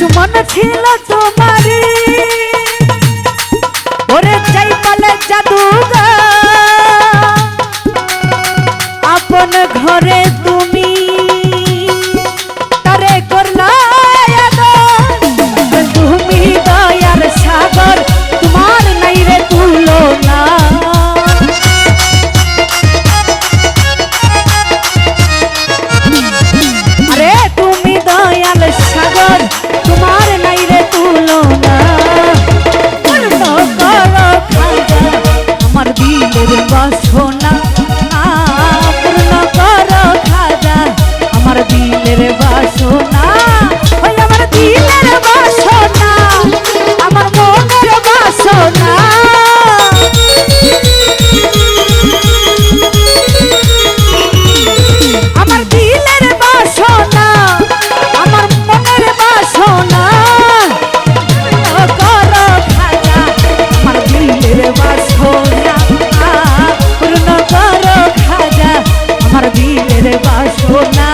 দুশ্মন ছিল তোমারি ওরে চাই পালে জাদুগা আপন ঘরে সোনা